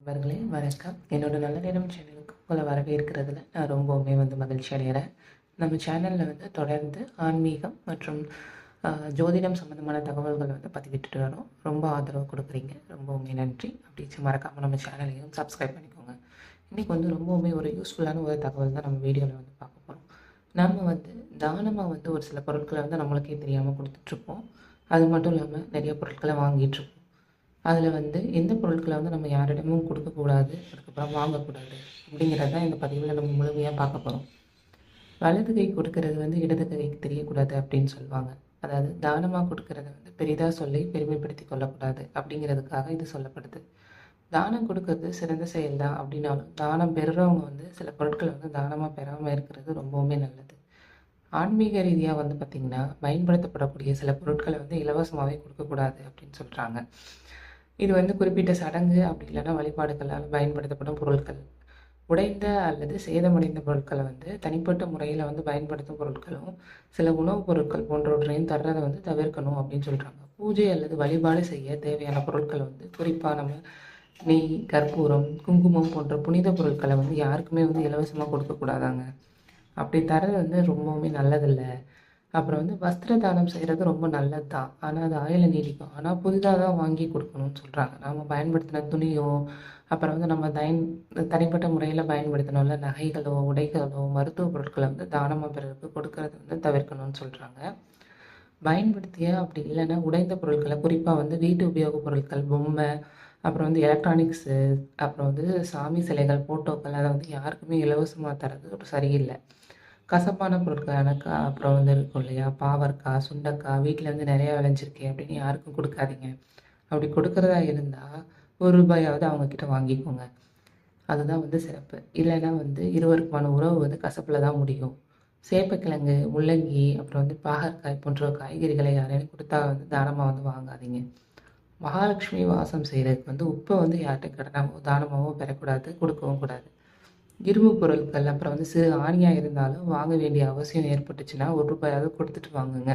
நண்பர்களே வணக்கம். என்னோட நல்ல நேரம் சேனலுக்கு உங்களை வரவேற்கிறதுல நான் ரொம்பவுமே வந்து மகிழ்ச்சி அடைகிறேன். நம்ம சேனலில் வந்து தொடர்ந்து ஆன்மீகம் மற்றும் ஜோதிடம் சம்மந்தமான தகவல்களை வந்து பதிவிட்டுட்டு வரோம். ரொம்ப ஆதரவு கொடுக்குறீங்க. ரொம்பவுமே நன்றி. அப்படி மறக்காமல் நம்ம சேனலையும் சப்ஸ்கிரைப் பண்ணிக்கோங்க. இன்றைக்கி வந்து ரொம்பவுமே ஒரு யூஸ்ஃபுல்லான ஒரு தகவல் தான் நம்ம வீடியோவில் வந்து பார்க்க போகிறோம் நம்ம வந்து தானமாக வந்து ஒரு சில பொருட்களை வந்து நம்மளுக்கே தெரியாமல் கொடுத்துட்ருப்போம் அது மட்டும் இல்லாமல் நிறைய பொருட்களை வாங்கிட்டுருப்போம் அதில் வந்து எந்த பொருட்களை வந்து நம்ம யாரிடமும் கொடுக்கக்கூடாது அதுக்கப்புறம் வாங்கக்கூடாது அப்படிங்கிறது தான் இந்த பதிவில் நம்ம முழுமையாக பார்க்க போகிறோம் வலது கை கொடுக்கறது வந்து இடது கைக்கு தெரியக்கூடாது அப்படின்னு சொல்லுவாங்க. அதாவது தானமாக கொடுக்கறத வந்து பெரிதாக சொல்லி பெருமைப்படுத்தி கொள்ளக்கூடாது அப்படிங்கிறதுக்காக இது சொல்லப்படுது. தானம் கொடுக்கறது சிறந்த செயல் தான் அப்படின்னாலும் தானம் பெறுறவங்க வந்து சில பொருட்களை வந்து தானமாக பெறாமல் இருக்கிறது ரொம்பவுமே நல்லது. ஆன்மீக ரீதியாக வந்து பார்த்திங்கன்னா பயன்படுத்தப்படக்கூடிய சில பொருட்களை வந்து இலவசமாகவே கொடுக்கக்கூடாது அப்படின்னு சொல்கிறாங்க இது வந்து குறிப்பிட்ட சடங்கு அப்படி இல்லைன்னா வழிபாடுகளால் பயன்படுத்தப்படும் பொருட்கள். உடைந்த அல்லது சேதமடைந்த பொருட்களை வந்து தனிப்பட்ட முறையில் வந்து பயன்படுத்தும் பொருட்களும் சில உணவுப் பொருட்கள் போன்றவற்றையும் தர்றதை வந்து தவிர்க்கணும் அப்படின்னு சொல்கிறாங்க பூஜை அல்லது வழிபாடு செய்ய தேவையான பொருட்கள் வந்து குறிப்பாக நம்ம நெய் கற்பூரம் குங்குமம் போன்ற புனித பொருட்களை வந்து யாருக்குமே வந்து இலவசமாக கொடுக்கக்கூடாதாங்க அப்படி தரது வந்து ரொம்பவுமே நல்லதில்லை. அப்புறம் வந்து வஸ்திர தானம் செய்கிறது ரொம்ப நல்லது தான் ஆனால் அது ஆயில் நீடிக்கும். ஆனால் புதிதாக தான் வாங்கி கொடுக்கணும்னு சொல்கிறாங்க நம்ம பயன்படுத்தின துணியோ அப்புறம் வந்து நம்ம தயன் தனிப்பட்ட முறையில் பயன்படுத்தினோம்ல நகைகளோ உடைகளோ மருத்துவ பொருட்களை வந்து தானமாக பிறருக்கு கொடுக்கறது வந்து தவிர்க்கணும்னு சொல்கிறாங்க பயன்படுத்திய அப்படி இல்லைன்னா உடைந்த பொருட்களை குறிப்பாக வந்து வீட்டு உபயோகப் பொருட்கள் பொம்மை அப்புறம் வந்து எலக்ட்ரானிக்ஸு அப்புறம் வந்து சாமி சிலைகள் ஃபோட்டோக்கள் அதை வந்து யாருக்குமே இலவசமாக தரது ஒரு சரியில்லை. கசப்பான பொருட்களான கா அப்புறம் வந்து இருக்கும் இல்லையா? பாவற்காய் சுண்டக்காய் வீட்டில் வந்து நிறையா விளைஞ்சிருக்கே அப்படின்னு யாருக்கும் கொடுக்காதீங்க. அப்படி கொடுக்குறதா இருந்தால் ஒரு ரூபாயாவது அவங்கக்கிட்ட வாங்கிக்கோங்க. அதுதான் வந்து சிறப்பு. இல்லைன்னா வந்து இருவருக்குமான உறவு வந்து கசப்பில் தான் முடியும். சேப்பக்கிழங்கு முள்ளங்கி அப்புறம் வந்து பாகற்காய் போன்ற காய்கறிகளை யாரையும் கொடுத்தா வந்து தானமாக வந்து வாங்காதீங்க. மகாலட்சுமி வாசம் செய்கிறதுக்கு வந்து உப்பை வந்து யார்கிட்ட கடனாவோ தானமாகவோ பெறக்கூடாது கொடுக்கவும் கூடாது. இரும்பு பொருட்கள் அப்புறம் வந்து சிறு ஆணியாக இருந்தாலும் வாங்க வேண்டிய அவசியம் ஏற்பட்டுச்சுன்னா ஒரு ரூபாயாவது கொடுத்துட்டு வாங்குங்க.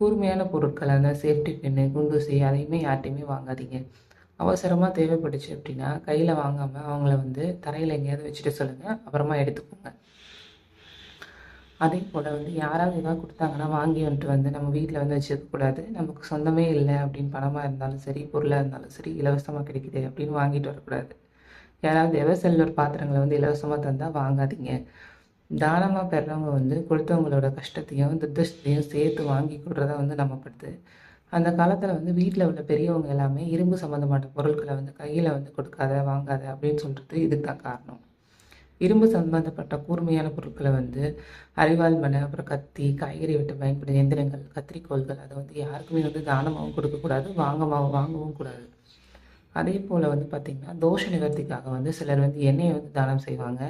கூர்மையான பொருட்கள் அந்த சேஃப்டி பின்னு குண்டூசி அதையுமே யார்ட்டையுமே வாங்காதீங்க. அவசரமாக தேவைப்பட்டுச்சு அப்படின்னா கையில் வாங்காமல் அவங்கள வந்து தரையில் எங்கேயாவது வச்சுட்டு சொல்லுங்கள் அப்புறமா எடுத்துக்கோங்க. அதே போல் வந்து யாராவது ஏதாவது கொடுத்தாங்கன்னா வாங்கி வந்துட்டு வந்து நம்ம வீட்டில் வந்து வச்சுருக்கக்கூடாது நமக்கு சொந்தமே இல்லை அப்படின்னு பணமாக இருந்தாலும் சரி பொருளாக இருந்தாலும் சரி இலவசமாக கிடைக்குது அப்படின்னு வாங்கிட்டு வரக்கூடாது. யாராவது எவர்செல்லர் பாத்திரங்களை வந்து இலவசமாக தந்தால் வாங்காதீங்க. தானமாக பெறவங்க வந்து கொடுத்தவங்களோட கஷ்டத்தையும் துர்தஷ்டத்தையும் சேர்த்து வாங்கி கொடுறத வந்து நம்பப்படுது அந்த காலத்தில் வந்து வீட்டில் உள்ள பெரியவங்க எல்லாமே இரும்பு சம்மந்தமான பொருட்களை வந்து கையில் வந்து கொடுக்காத வாங்காத அப்படின்னு சொல்கிறது இதுக்கு தான் காரணம். இரும்பு சம்பந்தப்பட்ட கூர்மையான பொருட்களை வந்து அரிவாள் மனை அப்புறம் கத்தி காய்கறி வெட்ட பயன்படும் எந்திரங்கள் கத்திரிக்கோள்கள் அதை வந்து யாருக்குமே வந்து தானமாகவும் கொடுக்கக்கூடாது வாங்கமாகவும் வாங்கவும் கூடாது. அதே போல் வந்து பார்த்திங்கன்னா தோஷ நிவர்த்திக்காக வந்து சிலர் வந்து எண்ணெயை வந்து தானம் செய்வாங்க.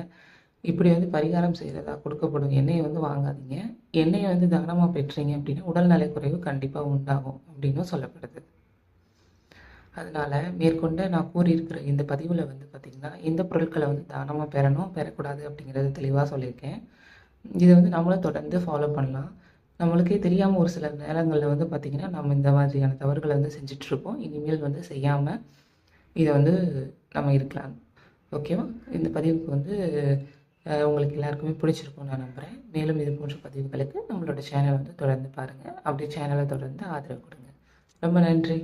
இப்படி வந்து பரிகாரம் செய்கிறதா கொடுக்கப்படும் எண்ணெயை வந்து வாங்காதீங்க. எண்ணெயை வந்து தானமாக பெற்றீங்க அப்படின்னா உடல்நலை குறைவு கண்டிப்பாக உண்டாகும் அப்படின்னும் சொல்லப்படுது. அதனால் மேற்கொண்டு நான் கூறியிருக்கிற இந்த பதிவில் வந்து பார்த்திங்கன்னா இந்த பொருட்களை வந்து தானமாக பெறணும் பெறக்கூடாது அப்படிங்கிறது தெளிவாக சொல்லியிருக்கேன். இதை வந்து நம்மளும் தொடர்ந்து ஃபாலோ பண்ணலாம். நம்மளுக்கே தெரியாமல் ஒரு சில நேரங்களில் வந்து பார்த்திங்கன்னா நம்ம இந்த மாதிரியான தவறுகளை வந்து செஞ்சிட்ருப்போம் இனிமேல் வந்து செய்யாமல் இதை வந்து நம்ம இருக்கலாம். ஓகேவா இந்த பதிவுக்கு வந்து உங்களுக்கு எல்லாருக்குமே பிடிச்சிருக்கும்னு நான் நம்புகிறேன் மேலும் இது போன்ற பதிவுகளுக்கு நம்மளோட சேனலை வந்து தொடர்ந்து பாருங்கள் அப்படியே சேனலை தொடர்ந்து ஆதரவு கொடுங்க. ரொம்ப நன்றி.